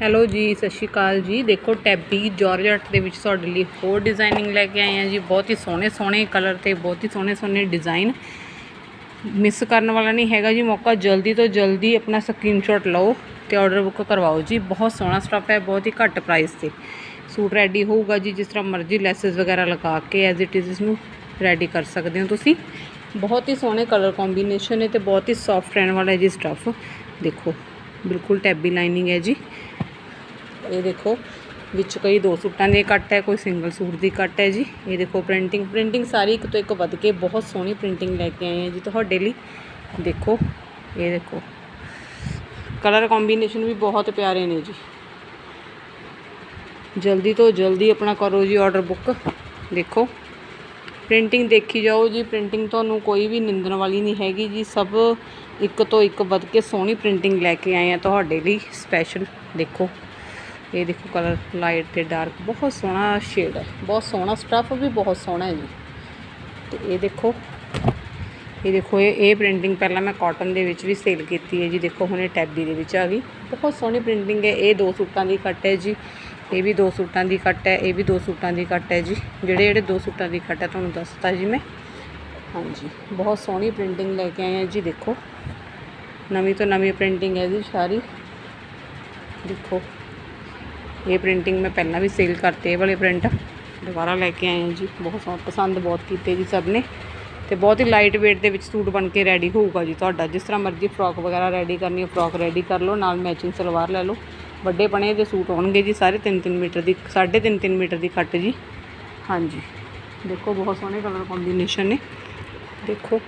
Hello ਜੀ, ਸਤਿ ਸ਼੍ਰੀ ਅਕਾਲ ਜੀ। ਦੇਖੋ, ਟੈਬੀ ਜਾਰਜਟ ਦੇ ਵਿੱਚ ਤੁਹਾਡੇ ਲਈ ਹੋਰ ਡਿਜ਼ਾਈਨਿੰਗ ਲੈ ਕੇ ਆਏ ਆ ਜੀ। ਬਹੁਤ ਹੀ ਸੋਹਣੇ ਸੋਹਣੇ ਕਲਰ ਤੇ ਬਹੁਤ ਹੀ ਸੋਹਣੇ ਸੋਹਣੇ ਡਿਜ਼ਾਈਨ ਮਿਸ ਕਰਨ ਵਾਲਾ ਨਹੀਂ ਹੈਗਾ ਜੀ, ਮੌਕਾ ਜਲਦੀ ਤੋਂ ਜਲਦੀ ਆਪਣਾ ਸਕਰੀਨਸ਼ਾਟ ਲਓ ਤੇ ਆਰਡਰ ਬੁੱਕ ਕਰਵਾਓ ਜੀ। ਬਹੁਤ ਸੋਹਣਾ ਸਟਫ ਹੈ, ਬਹੁਤ ਹੀ ਘੱਟ ਪ੍ਰਾਈਸ ਤੇ। ਸੂਟ ਰੈਡੀ ਹੋਊਗਾ ਜੀ, ਜਿਸ ਤਰ੍ਹਾਂ ਮਰਜ਼ੀ ਲੈਸਸ ਵਗੈਰਾ ਲਗਾ ਕੇ ਐਜ਼ ਇਟ ਇਜ਼ ਇਸ ਨੂੰ ਰੈਡੀ ਕਰ ਸਕਦੇ ਹੋ ਤੁਸੀਂ। ਬਹੁਤ ਹੀ ਸੋਹਣੇ ਕਲਰ ਕੰਬੀਨੇਸ਼ਨ ਹੈ ਤੇ ਬਹੁਤ ਹੀ ਸੌਫਟ ਰਹਿਣ ਵਾਲਾ ਹੈ ਜੀ ਸਟਫ ਦੇਖੋ, ਬਿਲਕੁਲ ਟੈਬੀ ਲਾਈਨਿੰਗ ਹੈ ਜੀ। ਇਹ ਦੇਖੋ, ਵਿੱਚ ਕਈ ਦੋ ਸੂਟਾਂ ਦੇ ਕੱਟ ਹੈ, ਕੋਈ ਸਿੰਗਲ ਸੂਟ ਦੀ ਕੱਟ ਹੈ ਜੀ। ਇਹ ਦੇਖੋ ਪ੍ਰਿੰਟਿੰਗ ਪ੍ਰਿੰਟਿੰਗ ਸਾਰੀ ਇੱਕ ਤੋਂ ਇੱਕ ਵੱਧ ਕੇ ਬਹੁਤ ਸੋਹਣੀ ਪ੍ਰਿੰਟਿੰਗ ਲੈ ਕੇ ਆਏ ਹਾਂ ਜੀ ਤੁਹਾਡੇ ਲਈ। ਦੇਖੋ, ਇਹ ਦੇਖੋ। ਕਲਰ ਕੰਬੀਨੇਸ਼ਨ ਵੀ ਬਹੁਤ ਪਿਆਰੇ ਨੇ ਜੀ। ਜਲਦੀ ਤੋਂ ਜਲਦੀ ਆਪਣਾ ਕਰੋ ਜੀ ਆਰਡਰ ਬੁੱਕ ਦੇਖੋ ਪ੍ਰਿੰਟਿੰਗ ਦੇਖੀ ਜਾਓ ਜੀ। ਪ੍ਰਿੰਟਿੰਗ ਤੁਹਾਨੂੰ ਕੋਈ ਵੀ ਨਿੰਦਣ ਵਾਲੀ ਨਹੀਂ ਹੈਗੀ ਜੀ। ਸਭ ਇੱਕ ਤੋਂ ਇੱਕ ਵੱਧ ਕੇ ਸੋਹਣੀ ਪ੍ਰਿੰਟਿੰਗ ਲੈ ਕੇ ਆਏ ਆ ਤੁਹਾਡੇ ਲਈ ਸਪੈਸ਼ਲ ਦੇਖੋ। ਇਹ ਦੇਖੋ ਕਲਰ ਲਾਈਟ ਤੇ ਡਾਰਕ ਬਹੁਤ ਸੋਹਣਾ ਸ਼ੇਡ ਹੈ ਬਹੁਤ ਸੋਹਣਾ ਸਟੱਫ ਵੀ ਬਹੁਤ ਸੋਹਣਾ ਹੈ ਜੀ। ਤੇ ਇਹ ਦੇਖੋ ਇਹ ਦੇਖੋ, ਇਹ ਇਹ ਪ੍ਰਿੰਟਿੰਗ ਪਹਿਲਾਂ ਮੈਂ ਕਾਟਨ ਦੇ ਵਿੱਚ ਵੀ ਸੇਲ ਕੀਤੀ ਹੈ ਜੀ। ਦੇਖੋ, ਹੁਣ ਇਹ ਟੈਬੀ ਦੇ ਵਿੱਚ ਆ ਗਈ। ਬਹੁਤ ਸੋਹਣੀ ਪ੍ਰਿੰਟਿੰਗ ਹੈ। ਇਹ ਦੋ ਸੂਟਾਂ ਦੀ ਕੱਟ ਹੈ ਜੀ। ਇਹ ਵੀ ਦੋ ਸੂਟਾਂ ਦੀ ਕੱਟ ਹੈ। ਇਹ ਵੀ ਦੋ ਸੂਟਾਂ ਦੀ ਕੱਟ ਹੈ ਜੀ। ਜਿਹੜੇ ਜਿਹੜੇ ਦੋ ਸੂਟਾਂ ਦੀ ਕੱਟ ਹੈ, ਤੁਹਾਨੂੰ ਦੱਸਤਾ ਜੀ ਮੈਂ। ਹਾਂਜੀ, ਬਹੁਤ ਸੋਹਣੀ ਪ੍ਰਿੰਟਿੰਗ ਲੈ ਕੇ ਆਏ ਹਾਂ ਜੀ, ਦੇਖੋ। ਨਵੀਂ ਤੋਂ ਨਵੀਂ ਪ੍ਰਿੰਟਿੰਗ ਹੈ ਜੀ ਸਾਰੀ। ਦੇਖੋ। ਇਹ ਪ੍ਰਿੰਟਿੰਗ ਮੈਂ ਪਹਿਲਾਂ ਵੀ ਸੇਲ ਕਰਤੇ ਇਹ ਵਾਲੇ ਪ੍ਰਿੰਟ। ਦੁਬਾਰਾ ਲੈ ਕੇ ਆਏ ਹਾਂ ਜੀ। ਬਹੁਤ ਸੋਹਣਾ ਪਸੰਦ ਬਹੁਤ ਕੀਤੇ ਜੀ ਸਭ ਨੇ। ਤੇ ਬਹੁਤ ਹੀ ਲਾਈਟ weight ਦੇ ਵਿੱਚ ਸੂਟ ਬਣ ਕੇ ਰੈਡੀ ਹੋਊਗਾ ਜੀ ਤੁਹਾਡਾ। ਜਿਸ ਤਰ੍ਹਾਂ ਮਰਜ਼ੀ ਫਰੋਕ ਵਗੈਰਾ ਰੈਡੀ ਕਰਨੀ ਹੈ ਫਰੋਕ ਰੈਡੀ ਕਰ ਲਓ, ਨਾਲ ਮੈਚਿੰਗ ਸਲਵਾਰ ਲੈ ਲਓ। ਵੱਡੇ ਪਣੇ ਦੇ ਸੂਟ ਹੋਣਗੇ ਜੀ ਸਾਰੇ 3-3 ਮੀਟਰ ਦੀ 3.5 ਮੀਟਰ ਦੀ ਕੱਟ ਜੀ। ਹਾਂਜੀ। ਦੇਖੋ ਬਹੁਤ ਸੋਹਣੇ ਕਲਰ ਕੰਬੀਨੇਸ਼ਨ ਨੇ। ਦੇਖੋ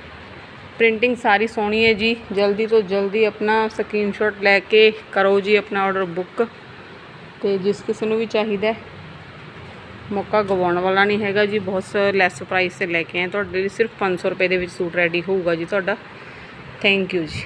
ਪ੍ਰਿੰਟਿੰਗ ਸਾਰੀ ਸੋਹਣੀ ਹੈ ਜੀ। ਜਲਦੀ ਤੋਂ ਜਲਦੀ ਆਪਣਾ ਸਕਰੀਨਸ਼ਾਟ ਲੈ ਕੇ ਕਰੋ ਜੀ ਆਪਣਾ ਆਰਡਰ ਬੁੱਕ ਤੇ ਜਿਸ ਕਿਸੇ ਨੂੰ ਵੀ ਚਾਹੀਦਾ ਮੌਕਾ ਗਵਾਉਣ ਵਾਲਾ ਨਹੀਂ ਹੈਗਾ ਜੀ। ਬਹੁਤ ਲੈਸ ਪ੍ਰਾਈਸ ਤੇ ਲੈ ਕੇ ਆਏ ਤੁਹਾਡੇ ਲਈ ਸਿਰਫ 500 ਰੁਪਏ ਦੇ ਵਿੱਚ ਸੂਟ ਰੈਡੀ ਹੋਊਗਾ ਜੀ ਤੁਹਾਡਾ। ਥੈਂਕ ਯੂ ਜੀ।